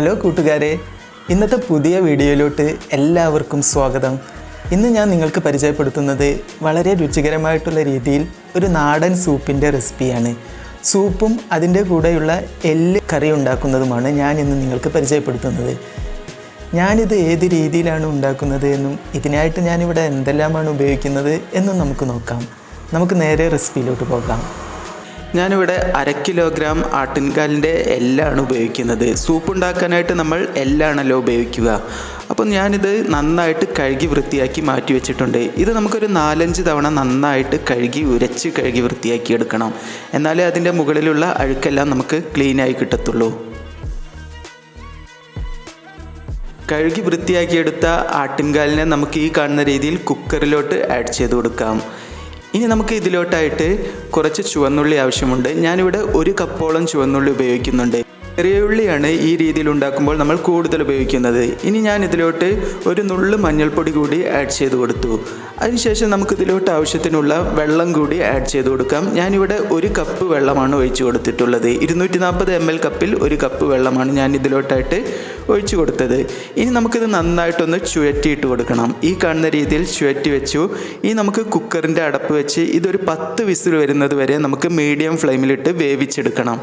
Hello കൂട്ടുകാരെ ഇന്നത്തെ പുതിയ വീഡിയോയിലോട്ട് എല്ലാവർക്കും സ്വാഗതം. ഇന്ന് ഞാൻ നിങ്ങൾക്ക് പരിചയപ്പെടുത്തുന്നത് വളരെ രുചികരമായിട്ടുള്ള രീതിയിൽ ഒരു നാടൻ സൂപ്പിന്റെ റെസിപ്പിയാണ്. സൂപ്പും അതിന്റെ കൂടെയുള്ള എല്ല് കറി ഉണ്ടാക്കുന്നതുമാണ് ഞാൻ ഇന്ന് നിങ്ങൾക്ക് പരിചയപ്പെടുത്തുന്നത്. ഞാനിത് ഏത് രീതിയിലാണ് ഉണ്ടാക്കുന്നത് എന്നും ഇതിനായിട്ട് ഞാനിവിടെ എന്തെല്ലാമാണ് ഉപയോഗിക്കുന്നത് എന്നും നമുക്ക് നോക്കാം. നമുക്ക് നേരെ റെസിപ്പിയിലോട്ട് പോകാം. ഞാനിവിടെ അര കിലോഗ്രാം ആട്ടിൻകാലിന്റെ എല്ലാണ് ഉപയോഗിക്കുന്നത്. സൂപ്പ് ഉണ്ടാക്കാനായിട്ട് നമ്മൾ എല്ലാണല്ലോ ഉപയോഗിക്കുക. അപ്പം ഞാനിത് നന്നായിട്ട് കഴുകി വൃത്തിയാക്കി മാറ്റി വെച്ചിട്ടുണ്ട്. ഇത് നമുക്കൊരു നാലഞ്ച് തവണ നന്നായിട്ട് കഴുകി ഉരച്ച് കഴുകി വൃത്തിയാക്കി എടുക്കണം. എന്നാലേ അതിന്റെ മുകളിലുള്ള അഴുക്കെല്ലാം നമുക്ക് ക്ലീനായി കിട്ടത്തുള്ളൂ. കഴുകി വൃത്തിയാക്കിയെടുത്ത ആട്ടിൻകാലിനെ നമുക്ക് ഈ കാണുന്ന രീതിയിൽ കുക്കറിലോട്ട് ആഡ് ചെയ്ത് കൊടുക്കാം. ഇനി നമുക്ക് ഇതിലോട്ടായിട്ട് കുറച്ച് ചുവന്നുള്ളി ആവശ്യമുണ്ട്. ഞാനിവിടെ ഒരു കപ്പോളം ചുവന്നുള്ളി ഉപയോഗിക്കുന്നുണ്ട്. ചെറിയ ഉള്ളിയാണ് ഈ രീതിയിൽ ഉണ്ടാക്കുമ്പോൾ നമ്മൾ കൂടുതൽ ഉപയോഗിക്കുന്നത്. ഇനി ഞാൻ ഇതിലോട്ട് ഒരു നുള്ളു മഞ്ഞൾപ്പൊടി കൂടി ആഡ് ചെയ്ത് കൊടുത്തു. അതിനുശേഷം നമുക്ക് ഇതിലോട്ട് ആവശ്യത്തിനുള്ള വെള്ളം കൂടി ആഡ് ചെയ്ത് കൊടുക്കാം. ഞാനിവിടെ ഒരു കപ്പ് വെള്ളമാണ് ഒഴിച്ചു കൊടുത്തിട്ടുള്ളത്. ഇരുന്നൂറ്റി നാൽപ്പത് എം എൽ കപ്പിൽ ഒരു കപ്പ് വെള്ളമാണ് ഞാൻ ഇതിലോട്ടായിട്ട് ഒഴിച്ചു കൊടുത്തത്. ഇനി നമുക്കിത് നന്നായിട്ടൊന്ന് ചുഴറ്റിയിട്ട് കൊടുക്കണം. ഈ കാണുന്ന രീതിയിൽ ചുഴറ്റി വെച്ചു. ഇനി നമുക്ക് കുക്കറിന്റെ അടപ്പ് വെച്ച് ഇതൊരു പത്ത് വിസിൽ വരുന്നത് വരെ നമുക്ക് മീഡിയം ഫ്ലെയിമിലിട്ട് വേവിച്ചെടുക്കണം.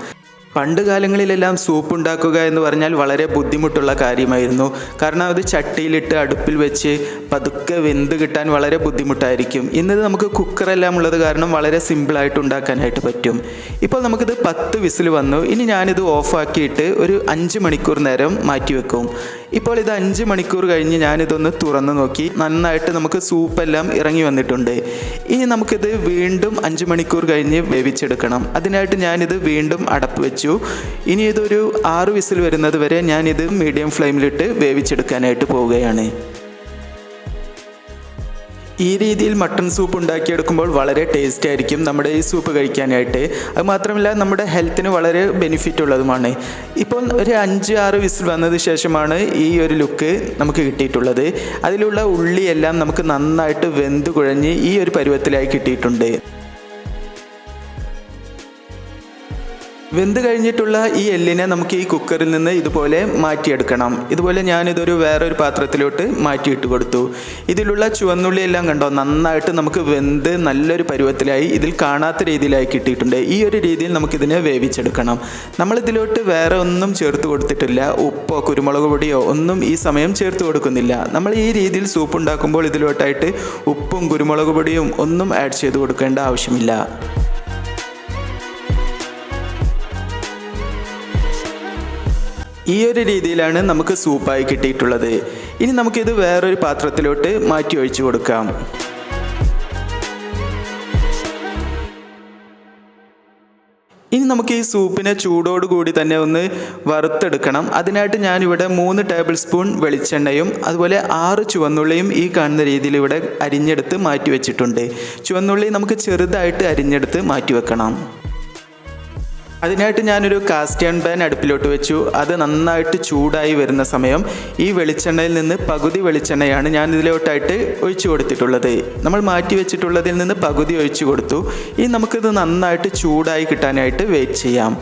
പണ്ട് കാലങ്ങളിലെല്ലാം സൂപ്പ് ഉണ്ടാക്കുക എന്ന് പറഞ്ഞാൽ വളരെ ബുദ്ധിമുട്ടുള്ള കാര്യമായിരുന്നു. കാരണം അത് ചട്ടിയിലിട്ട് അടുപ്പിൽ വെച്ച് പതുക്കെ വെന്ത് കിട്ടാൻ വളരെ ബുദ്ധിമുട്ടായിരിക്കും. ഇന്നത് നമുക്ക് കുക്കറെല്ലാം ഉള്ളത് കാരണം വളരെ സിമ്പിളായിട്ട് ഉണ്ടാക്കാനായിട്ട് പറ്റും. ഇപ്പോൾ നമുക്കിത് പത്ത് വിസിൽ വന്നു. ഇനി ഞാനിത് ഓഫാക്കിയിട്ട് ഒരു അഞ്ച് മണിക്കൂർ നേരം മാറ്റി വെക്കും. ഇപ്പോൾ ഇത് അഞ്ച് മണിക്കൂർ കഴിഞ്ഞ് ഞാനിതൊന്ന് തുറന്നു നോക്കി. നന്നായിട്ട് നമുക്ക് സൂപ്പെല്ലാം ഇറങ്ങി വന്നിട്ടുണ്ട്. ഇനി നമുക്കിത് വീണ്ടും അഞ്ച് മണിക്കൂർ കഴിഞ്ഞ് വേവിച്ചെടുക്കണം. അതിനായിട്ട് ഞാനിത് വീണ്ടും അടപ്പ് വെച്ചു. ഇനി ഇതൊരു ആറ് വിസിൽ വരുന്നത് വരെ ഞാനിത് മീഡിയം ഫ്ലെയിമിലിട്ട് വേവിച്ചെടുക്കാനായിട്ട് പോവുകയാണ്. ഈ രീതിയിൽ മട്ടൺ സൂപ്പ് ഉണ്ടാക്കിയെടുക്കുമ്പോൾ വളരെ ടേസ്റ്റ് ആയിരിക്കും നമ്മുടെ ഈ സൂപ്പ് കഴിക്കാനായിട്ട്. അത് മാത്രമല്ല നമ്മുടെ ഹെൽത്തിന് വളരെ ബെനിഫിറ്റ് ഉള്ളതുമാണ്. ഇപ്പോൾ ഒരു അഞ്ച് ആറ് വിസിൽ വന്നതിന് ശേഷമാണ് ഈ ഒരു ലുക്ക് നമുക്ക് കിട്ടിയിട്ടുള്ളത്. അതിലുള്ള ഉള്ളിയെല്ലാം നമുക്ക് നന്നായിട്ട് വെന്ത് കുഴഞ്ഞ് ഈ ഒരു പരുവത്തിലായി കിട്ടിയിട്ടുണ്ട്. വെന്ത് കഴിഞ്ഞിട്ടുള്ള ഈ എല്ലിനെ നമുക്ക് ഈ കുക്കറിൽ നിന്ന് ഇതുപോലെ മാറ്റിയെടുക്കണം. ഇതുപോലെ ഞാനിതൊരു വേറൊരു പാത്രത്തിലോട്ട് മാറ്റിയിട്ട് കൊടുത്തു. ഇതിലുള്ള ചുവന്നുള്ളി എല്ലാം കണ്ടോ? നന്നായിട്ട് നമുക്ക് വെന്ത് നല്ലൊരു പരുവത്തിലായി ഇതിൽ കാണാത്ത രീതിയിലായി കിട്ടിയിട്ടുണ്ട്. ഈ ഒരു രീതിയിൽ നമുക്കിതിനെ വേവിച്ചെടുക്കണം. നമ്മളിതിലോട്ട് വേറെ ഒന്നും ചേർത്ത് കൊടുത്തിട്ടില്ല. ഉപ്പോ കുരുമുളക് പൊടിയോ ഒന്നും ഈ സമയം ചേർത്ത് കൊടുക്കുന്നില്ല. നമ്മൾ ഈ രീതിയിൽ സൂപ്പ് ഉണ്ടാക്കുമ്പോൾ ഇതിലോട്ടായിട്ട് ഉപ്പും കുരുമുളക് പൊടിയും ഒന്നും ആഡ് ചെയ്ത് കൊടുക്കേണ്ട ആവശ്യമില്ല. ഈ ഒരു രീതിയിലാണ് നമുക്ക് സൂപ്പായി കിട്ടിയിട്ടുള്ളത്. ഇനി നമുക്കിത് വേറൊരു പാത്രത്തിലോട്ട് മാറ്റി ഒഴിച്ചു കൊടുക്കാം. ഇനി നമുക്ക് ഈ സൂപ്പിനെ കൂടി തന്നെ ഒന്ന് വറുത്തെടുക്കണം. അതിനായിട്ട് ഞാനിവിടെ മൂന്ന് ടേബിൾ സ്പൂൺ വെളിച്ചെണ്ണയും അതുപോലെ ആറ് ചുവന്നുള്ളിയും ഈ കാണുന്ന രീതിയിൽ ഇവിടെ അരിഞ്ഞെടുത്ത് മാറ്റി വെച്ചിട്ടുണ്ട്. ചുവന്നുള്ളി നമുക്ക് ചെറുതായിട്ട് അരിഞ്ഞെടുത്ത് മാറ്റി വെക്കണം. അതിനായിട്ട് ഞാനൊരു കാസ്റ്റേൺ പാൻ അടുപ്പിലോട്ട് വെച്ചു. അത് നന്നായിട്ട് ചൂടായി വരുന്ന സമയം ഈ വെളിച്ചെണ്ണയിൽ നിന്ന് പകുതി വെളിച്ചെണ്ണയാണ് ഞാൻ ഇതിലോട്ടായിട്ട് ഒഴിച്ചു കൊടുത്തിട്ടുള്ളത്. നമ്മൾ മാറ്റി വെച്ചിട്ടുള്ളതിൽ നിന്ന് പകുതി ഒഴിച്ചു കൊടുത്തു. ഇനി നമുക്കിത് നന്നായിട്ട് ചൂടായി കിട്ടാനായിട്ട് വെയിറ്റ് ചെയ്യാം.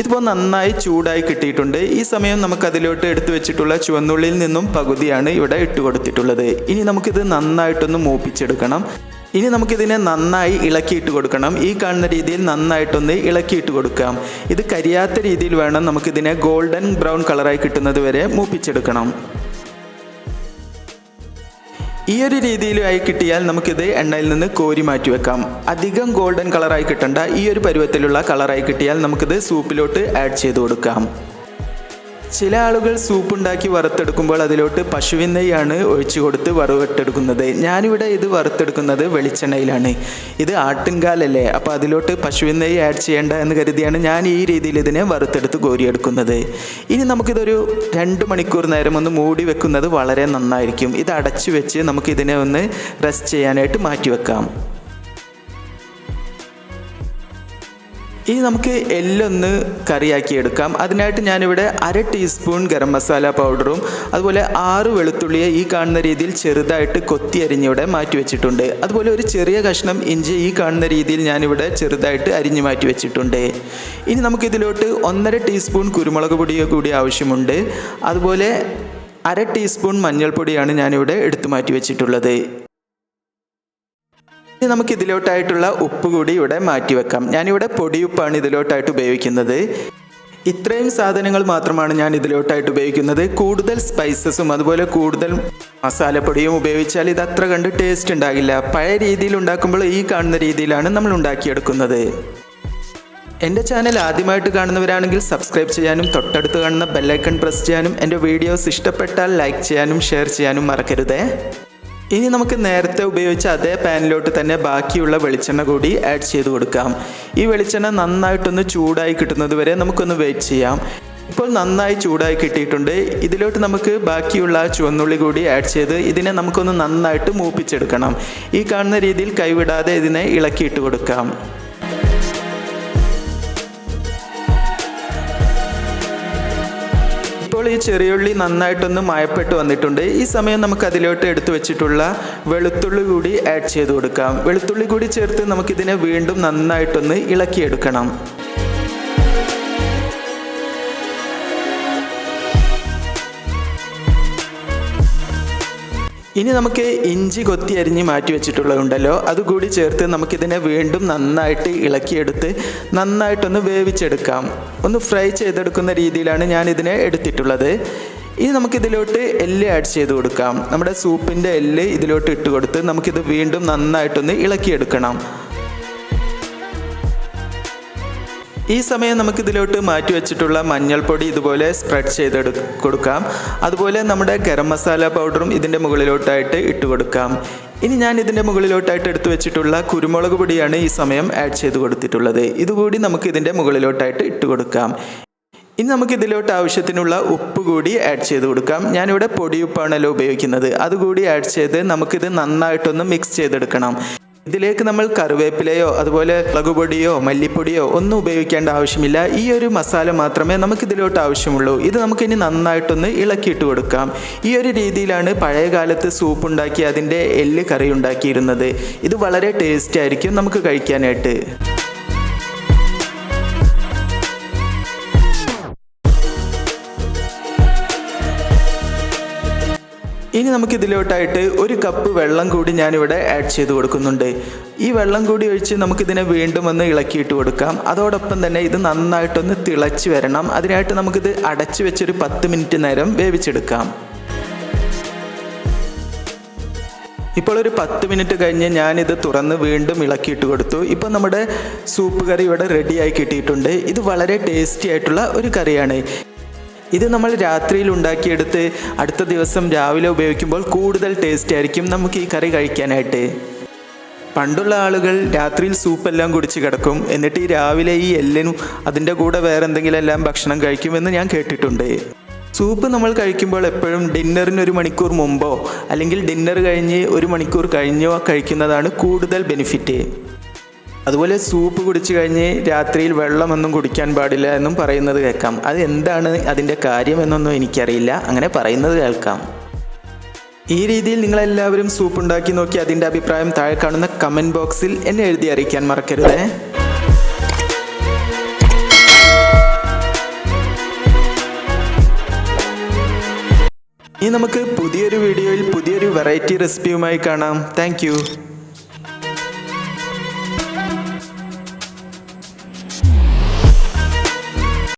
ഇതിപ്പോൾ നന്നായി ചൂടായി കിട്ടിയിട്ടുണ്ട്. ഈ സമയം നമുക്ക് അതിലോട്ട് എടുത്തു വെച്ചിട്ടുള്ള ചുവന്നുള്ളിയിൽ നിന്നും പകുതിയാണ് ഇവിടെ ഇട്ട് കൊടുത്തിട്ടുള്ളത്. ഇനി നമുക്കിത് നന്നായിട്ടൊന്ന് മൂപ്പിച്ചെടുക്കണം. ഇനി നമുക്കിതിനെ നന്നായി ഇളക്കിയിട്ട് കൊടുക്കണം. ഈ കാണുന്ന രീതിയിൽ നന്നായിട്ടൊന്ന് ഇളക്കിയിട്ട് കൊടുക്കാം. ഇത് കരിയാത്ത രീതിയിൽ വേണം നമുക്കിതിനെ ഗോൾഡൻ ബ്രൗൺ കളറായി കിട്ടുന്നത് വരെ മൂപ്പിച്ചെടുക്കണം. ഈ ഒരു രീതിയിലായി കിട്ടിയാൽ നമുക്കിത് എണ്ണയിൽ നിന്ന് കോരി മാറ്റി വെക്കാം. അധികം ഗോൾഡൻ കളറായി കിട്ടണ്ട ഈ ഒരു പരുവത്തിലുള്ള കളറായി കിട്ടിയാൽ നമുക്കിത് സൂപ്പിലോട്ട് ആഡ് ചെയ്ത് കൊടുക്കാം. ചില ആളുകൾ സൂപ്പ് ഉണ്ടാക്കി വറുത്തെടുക്കുമ്പോൾ അതിലോട്ട് പശുവിൻ നെയ്യാണ് ഒഴിച്ചു കൊടുത്ത് വറുവെട്ടെടുക്കുന്നത് ഞാനിവിടെ ഇത് വറുത്തെടുക്കുന്നത് വെളിച്ചെണ്ണയിലാണ്. ഇത് ആട്ടിൻകാലല്ലേ അപ്പോൾ അതിലോട്ട് പശുവിൻ നെയ്യ് ആഡ് ചെയ്യേണ്ട എന്ന് കരുതിയാണ് ഞാൻ ഈ രീതിയിൽ ഇതിനെ വറുത്തെടുത്ത് കോരിയെടുക്കുന്നത്. ഇനി നമുക്കിതൊരു രണ്ട് മണിക്കൂർ നേരം ഒന്ന് മൂടി വെക്കുന്നത് വളരെ നന്നായിരിക്കും. ഇത് അടച്ചു വെച്ച് നമുക്കിതിനെ ഒന്ന് റെസ്റ്റ് ചെയ്യാനായിട്ട് മാറ്റി വെക്കാം ഇനി നമുക്ക് എല്ലൊന്ന് കറിയാക്കി എടുക്കാം അതിനായിട്ട് ഞാനിവിടെ അര ടീസ്പൂൺ ഗരം മസാല പൗഡറും അതുപോലെ ആറ് വെളുത്തുള്ളിയെ ഈ കാണുന്ന രീതിയിൽ ചെറുതായിട്ട് കൊത്തി അരിഞ്ഞിവിടെ മാറ്റി വെച്ചിട്ടുണ്ട്. അതുപോലെ ഒരു ചെറിയ കഷ്ണം ഇഞ്ചി ഈ കാണുന്ന രീതിയിൽ ഞാനിവിടെ ചെറുതായിട്ട് അരിഞ്ഞു മാറ്റി വെച്ചിട്ടുണ്ട്. ഇനി നമുക്കിതിലോട്ട് ഒന്നര ടീസ്പൂൺ കുരുമുളക് പൊടിയോ കൂടി ആവശ്യമുണ്ട്. അതുപോലെ അര ടീസ്പൂൺ മഞ്ഞൾപ്പൊടിയാണ് ഞാനിവിടെ എടുത്തു മാറ്റി വെച്ചിട്ടുള്ളത്. ഇനി നമുക്ക് ഇതിലോട്ടായിട്ടുള്ള ഉപ്പ് കൂടി ഇവിടെ മാറ്റി വെക്കാം ഞാനിവിടെ പൊടിയുപ്പാണ് ഇതിലോട്ടായിട്ട് ഉപയോഗിക്കുന്നത്. ഇത്രയും സാധനങ്ങൾ മാത്രമാണ് ഞാൻ ഇതിലോട്ടായിട്ട് ഉപയോഗിക്കുന്നത്. കൂടുതൽ സ്പൈസസും അതുപോലെ കൂടുതൽ മസാലപ്പൊടിയും ഉപയോഗിച്ചാൽ ഇത് അത്ര കണ്ട് ടേസ്റ്റ് ഉണ്ടാകില്ല. പഴയ രീതിയിൽ ഉണ്ടാക്കുമ്പോൾ ഈ കാണുന്ന രീതിയിലാണ് നമ്മൾ ഉണ്ടാക്കിയെടുക്കുന്നത്. എന്റെ ചാനൽ ആദ്യമായിട്ട് കാണുന്നവരാണെങ്കിൽ സബ്സ്ക്രൈബ് ചെയ്യാനും തൊട്ടടുത്ത് കാണുന്ന ബെല്ലൈക്കൺ പ്രസ് ചെയ്യാനും എന്റെ വീഡിയോസ് ഇഷ്ടപ്പെട്ടാൽ ലൈക്ക് ചെയ്യാനും ഷെയർ ചെയ്യാനും മറക്കരുതേ. ഇനി നമുക്ക് നേരത്തെ ഉപയോഗിച്ച അതേ പാനിലോട്ട് തന്നെ ബാക്കിയുള്ള വെളിച്ചെണ്ണ കൂടി ആഡ് ചെയ്ത് കൊടുക്കാം. ഈ വെളിച്ചെണ്ണ നന്നായിട്ടൊന്ന് ചൂടായി കിട്ടുന്നത് വരെ നമുക്കൊന്ന് വെയിറ്റ് ചെയ്യാം. ഇപ്പോൾ നന്നായി ചൂടായി കിട്ടിയിട്ടുണ്ട്. ഇതിലോട്ട് നമുക്ക് ബാക്കിയുള്ള ആ ചുവന്നുള്ളി കൂടി ആഡ് ചെയ്ത് ഇതിനെ നമുക്കൊന്ന് നന്നായിട്ട് മൂപ്പിച്ചെടുക്കണം. ഈ കാണുന്ന രീതിയിൽ കൈവിടാതെ ഇതിനെ ഇളക്കിയിട്ട് കൊടുക്കാം. ഇപ്പോൾ ഈ ചെറിയുള്ളി നന്നായിട്ടൊന്ന് മയപ്പെട്ട് വന്നിട്ടുണ്ട്. ഈ സമയം നമുക്ക് അതിലോട്ട് എടുത്തു വെച്ചിട്ടുള്ള വെളുത്തുള്ളി കൂടി ആഡ് ചെയ്ത് കൊടുക്കാം. വെളുത്തുള്ളി കൂടി ചേർത്ത് നമുക്കിതിനെ വീണ്ടും നന്നായിട്ടൊന്ന് ഇളക്കിയെടുക്കണം. ഇനി നമുക്ക് ഇഞ്ചി കൊത്തി അരിഞ്ഞ് മാറ്റി വെച്ചിട്ടുള്ളതുണ്ടല്ലോ. അതുകൂടി ചേർത്ത് നമുക്കിതിനെ വീണ്ടും നന്നായിട്ട് ഇളക്കിയെടുത്ത് നന്നായിട്ടൊന്ന് വേവിച്ചെടുക്കാം. ഒന്ന് ഫ്രൈ ചെയ്തെടുക്കുന്ന രീതിയിലാണ് ഞാൻ ഇതിനെ എടുത്തിട്ടുള്ളത്. ഇനി നമുക്കിതിലോട്ട് എല്ല് ആഡ് ചെയ്ത് കൊടുക്കാം. നമ്മുടെ സൂപ്പിന്റെ എല്ല് ഇതിലോട്ട് ഇട്ട് കൊടുത്ത് നമുക്കിത് വീണ്ടും നന്നായിട്ടൊന്ന് ഇളക്കിയെടുക്കണം. ഈ സമയം നമുക്ക് ഇതിലോട്ട് മാറ്റി വെച്ചിട്ടുള്ള മഞ്ഞൾപ്പൊടി ഇതുപോലെ സ്പ്രെഡ് ചെയ്തെടു കൊടുക്കാം. അതുപോലെ നമ്മുടെ ഗരം മസാല പൗഡറും ഇതിന്റെ മുകളിലോട്ടായിട്ട് ഇട്ട് കൊടുക്കാം. ഇനി ഞാൻ ഇതിന്റെ മുകളിലോട്ടായിട്ട് എടുത്തു വെച്ചിട്ടുള്ള കുരുമുളക് പൊടിയാണ് ഈ സമയം ആഡ് ചെയ്ത് കൊടുത്തിട്ടുള്ളത്. ഇതുകൂടി നമുക്ക് ഇതിന്റെ മുകളിലോട്ടായിട്ട് ഇട്ട് കൊടുക്കാം. ഇനി നമുക്ക് ഇതിലോട്ട് ആവശ്യത്തിനുള്ള ഉപ്പ് കൂടി ആഡ് ചെയ്ത് കൊടുക്കാം. ഞാനിവിടെ പൊടിയുപ്പാണല്ലോ ഉപയോഗിക്കുന്നത്. അതുകൂടി ആഡ് ചെയ്ത് നമുക്കിത് നന്നായിട്ടൊന്ന് മിക്സ് ചെയ്തെടുക്കണം. ഇതിലേക്ക് നമ്മൾ കറിവേപ്പിലയോ അതുപോലെ മുളകുപൊടിയോ മല്ലിപ്പൊടിയോ ഒന്നും ഉപയോഗിക്കേണ്ട ആവശ്യമില്ല. ഈ ഒരു മസാല മാത്രമേ നമുക്ക് ഇതിലോട്ട് ആവശ്യമുള്ളൂ. ഇത് നമുക്ക് ഇനി നന്നായിട്ടൊന്ന് ഇളക്കിയിട്ട് കൊടുക്കാം. ഈ ഒരു രീതിയിലാണ് പഴയ കാലത്ത് സൂപ്പ് ഉണ്ടാക്കി അതിന്റെ എല്ല് കറി ഉണ്ടാക്കിയിരുന്നത്. ഇത് വളരെ ടേസ്റ്റ് ആയിരിക്കും നമുക്ക് കഴിക്കാനായിട്ട്. ഇനി നമുക്ക് ഇതിലോട്ടായിട്ട് ഒരു കപ്പ് വെള്ളം കൂടി ഞാനിവിടെ ആഡ് ചെയ്ത് കൊടുക്കുന്നുണ്ട്. ഈ വെള്ളം കൂടി ഒഴിച്ച് നമുക്കിതിനെ വീണ്ടും ഒന്ന് ഇളക്കിയിട്ട് കൊടുക്കാം. അതോടൊപ്പം തന്നെ ഇത് നന്നായിട്ടൊന്ന് തിളച്ച് വരണം. അതിനായിട്ട് നമുക്കിത് അടച്ചു വെച്ചൊരു പത്ത് മിനിറ്റ് നേരം വേവിച്ചെടുക്കാം. ഇപ്പോൾ ഒരു പത്ത് മിനിറ്റ് കഴിഞ്ഞ് ഞാനിത് തുറന്ന് വീണ്ടും ഇളക്കിയിട്ട് കൊടുത്തു. ഇപ്പോൾ നമ്മുടെ സൂപ്പ് കറി ഇവിടെ റെഡിയായി കിട്ടിയിട്ടുണ്ട്. ഇത് വളരെ ടേസ്റ്റി ആയിട്ടുള്ള ഒരു കറിയാണ്. ഇത് നമ്മൾ രാത്രിയിൽ ഉണ്ടാക്കിയെടുത്ത് അടുത്ത ദിവസം രാവിലെ ഉപയോഗിക്കുമ്പോൾ കൂടുതൽ ടേസ്റ്റ് ആയിരിക്കും നമുക്ക് ഈ കറി കഴിക്കാനായിട്ട്. പണ്ടുള്ള ആളുകൾ രാത്രിയിൽ സൂപ്പെല്ലാം കുടിച്ച് കിടക്കും. എന്നിട്ട് ഈ രാവിലെ ഈ എല്ലിനും അതിന്റെ കൂടെ വേറെ എന്തെങ്കിലും എല്ലാം ഭക്ഷണം കഴിക്കുമെന്ന് ഞാൻ കേട്ടിട്ടുണ്ട്. സൂപ്പ് നമ്മൾ കഴിക്കുമ്പോൾ എപ്പോഴും ഡിന്നറിന് ഒരു മണിക്കൂർ മുമ്പോ അല്ലെങ്കിൽ ഡിന്നർ കഴിഞ്ഞ് ഒരു മണിക്കൂർ കഴിഞ്ഞോ കഴിക്കുന്നതാണ് കൂടുതൽ ബെനിഫിറ്റ്. അതുപോലെ സൂപ്പ് കുടിച്ചു കഴിഞ്ഞ് രാത്രിയിൽ വെള്ളമൊന്നും കുടിക്കാൻ പാടില്ല എന്നും പറയുന്നത് കേൾക്കാം. അത് എന്താണ് അതിന്റെ കാര്യം എന്നൊന്നും എനിക്കറിയില്ല. അങ്ങനെ പറയുന്നത് കേൾക്കാം. ഈ രീതിയിൽ നിങ്ങളെല്ലാവരും സൂപ്പ് ഉണ്ടാക്കി നോക്കി അതിന്റെ അഭിപ്രായം താഴെ കാണുന്ന കമന്റ് ബോക്സിൽ എന്നെ എഴുതി അറിയിക്കാൻ മറക്കരുതേ. ഇനി നമുക്ക് പുതിയൊരു വീഡിയോയിൽ പുതിയൊരു വെറൈറ്റി റെസിപ്പിയുമായി കാണാം. താങ്ക്